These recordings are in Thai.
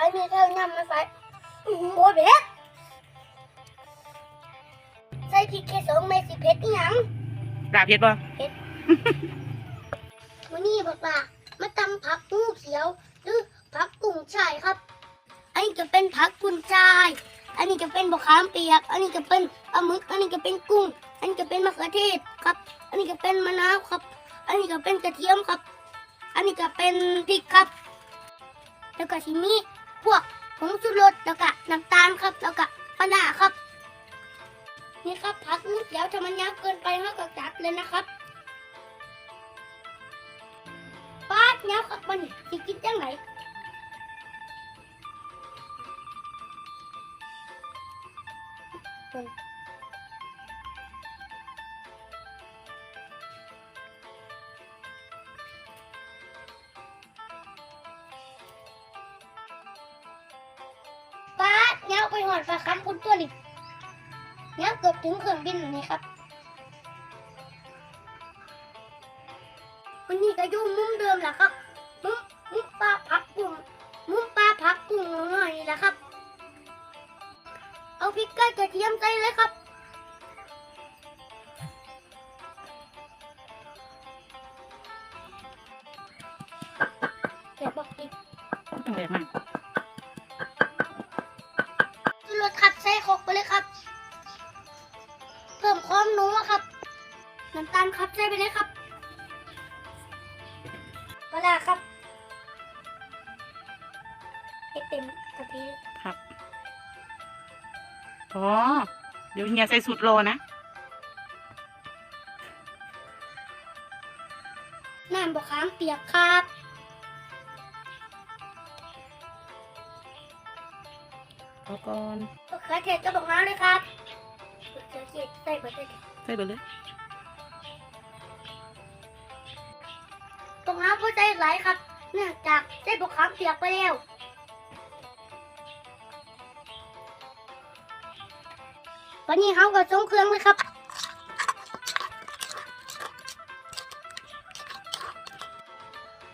อ้มีเท่าน้ำมาใส่อื้อหือโบเผ็ดใส่พริกแค่สองเม็ดสิเผ็ดอีหยังดาบเพชรบ่วันนี้บอกว่ามาตำผักงูเขียว หรือผักกุ้งชายครับ อันนี้จะเป็นผักกุนชาย อันนี้จะเป็นบะขามเปียก อันนี้จะเป็นปลาหมึก อันนี้จะเป็นกุ้ง อันนี้จะเป็นมะเขือเทศครับ อันนี้จะเป็นมะนาวครับ อันนี้จะเป็นกระเทียมครับ อันนี้จะเป็นพริกครับ แล้วก็ชิมี พวกผงชูรสแล้วก็น้ำตาลครับ แล้วก็ปลาครับ นี่ครับผักมุดเดียวถ้ามันยากเกินไปเขาก็จัดเลยนะครับป้าดเนี้ยครับมันสิกินยังไหน เนี้ยไปหอดปลาคำคุณตัวนี่เนี้ยเกือบถึงเครื่องบินแล้วนี่ครับวันนี้ก็อยู่มุมเดิมแหละครับมุมมุมปลาพักกุ้งมุมปลาพักกุ้งหน่อยนี่แหละครับ เอาพริกไก่กระเทียมใส่เลยครับเดี๋ยวบอกอีกต้องแบบนั้นจุ ส่ครกไปเลยครับ เพิ่มความนัวครับ น้ำตาลครับใส่ไปเลยครับปลาร้าครับให้เต็มกะทิครับอ๋อเดี๋ยวเฮียใส่สุดโลนะ น้ำบะขามเปียกครับ พอก่อนมะเขือเทศก็บอกน้ำเลยครับมะเขือเทศใส่ไปเลยใส่ไปเลยบอกน้ำก็ใจไหลครับ เนื่องจากใส่บะขามเปียกไปแล้ววันนี้เขาก็ส่งเครื่องเลยครับ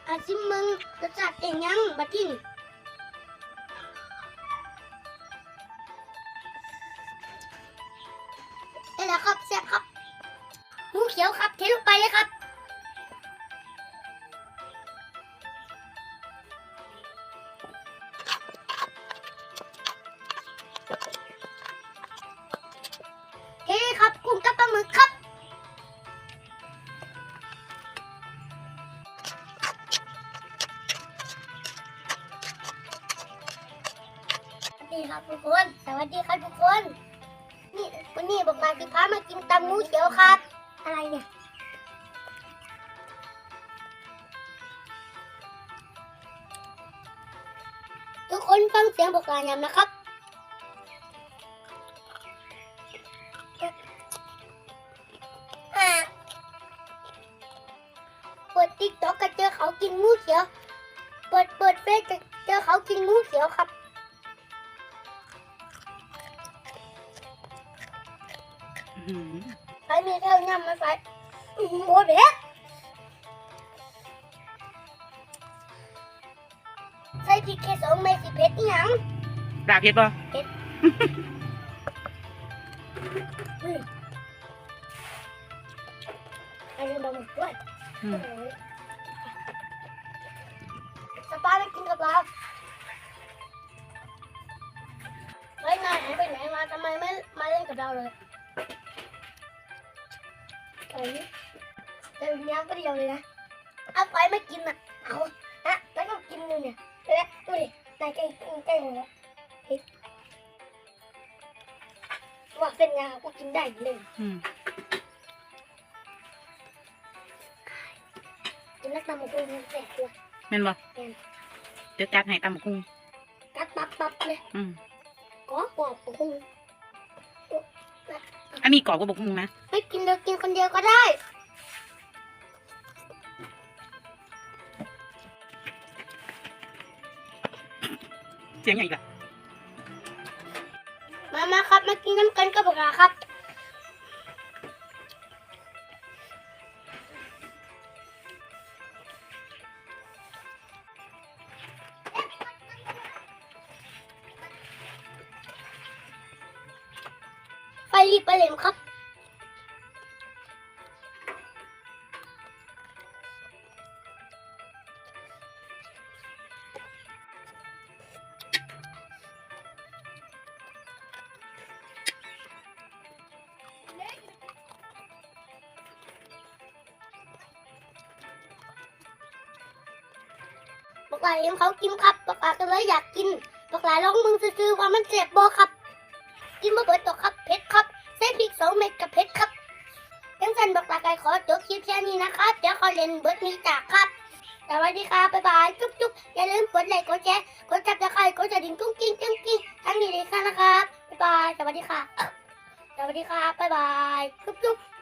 อาชิมมึงรสชาติเป็นยังบัดนี้ แหละครับแซ่บครับหมูเขียวครับ เทลงไปเลยครับเฮ้ครับกุ้งกับปลาหมึกครับสวัสดีครับทุกคน สวัสดีครับทุกคน นี่วันนี้บอกมาคือพามากินตำหมูเขียวครับ อะไรเนี่ยทุกคนฟังเสียงบอกลายำนะครับอะเปิดติ๊กต็อกก็เจอเขากินงูเขียว เปิดเปิดเฟซก็เจอเขากินงูเขียวครับ ใครมีเท่าน้ำมาใส่อื้อหือโอ้ยเผ็ดใส่พริกแค่สองเม็ดสิเผ็ดอีหยังดาบเพชรบ่อืมอันนี้บะหมึกด้วยอืมสปาไม่กินกับเราเฮ้ยนายหายไปไหนมาทำไมไม่มาเล่นกับเราเลย อะไรนี่แต่เนี้ยก็เดียวเลยนะเอาไปไม่กินอะเอาฮะแล้วก็กินเลยเนี่ยเอ๊ะดูดินายใกล้ใกล้หมดแล้วเฮ้ยว่าเป็นยากูกินได้เลยอืมกินนักตำหมูกุ้งมันแสบเลยแม่นบ่แม่นเดี๋ยวจัดให้ตำบักกุ้งกัดปับปับเลยอืมกรอบกรอบหมูกุ้งอันนี้กรอบก็บักกุ้งนะไม่ กินเดี๋ยวกินคนเดียวก็ได้ เสียงอย่งอีกละมามาครับ มากินน้ำกันกับพวกเครับ ไปรีบไปเลยครับ บอกหลายเห็นเขากินครับบอกหลายก็เลยอยากกินบอกหลายลองมึงซื้อๆว่ามันเจ็บบ่ครับ กินมาเบิดตกครับเผ็ดครับเส้นพริกสองเม็ดกับเผ็ดครับยังสันบอกหลายไก่ขอจบคลิปแค่นี้นะครับเดี๋ยวขอเล่นเบิดมีจากครับสวัสดีครับบ๊ายบายจุ๊บจุ๊บอย่าลืมกดไลค์กดแชร์กดจับตะไคร้กดกระดิ่งกุ้งกิ้งกิ้งกิ้งทั้งนี้เลยค่ะนะครับบ๊ายบายสวัสดีค่ะสวัสดีครับบ๊ายบายจุ๊บจุ๊บ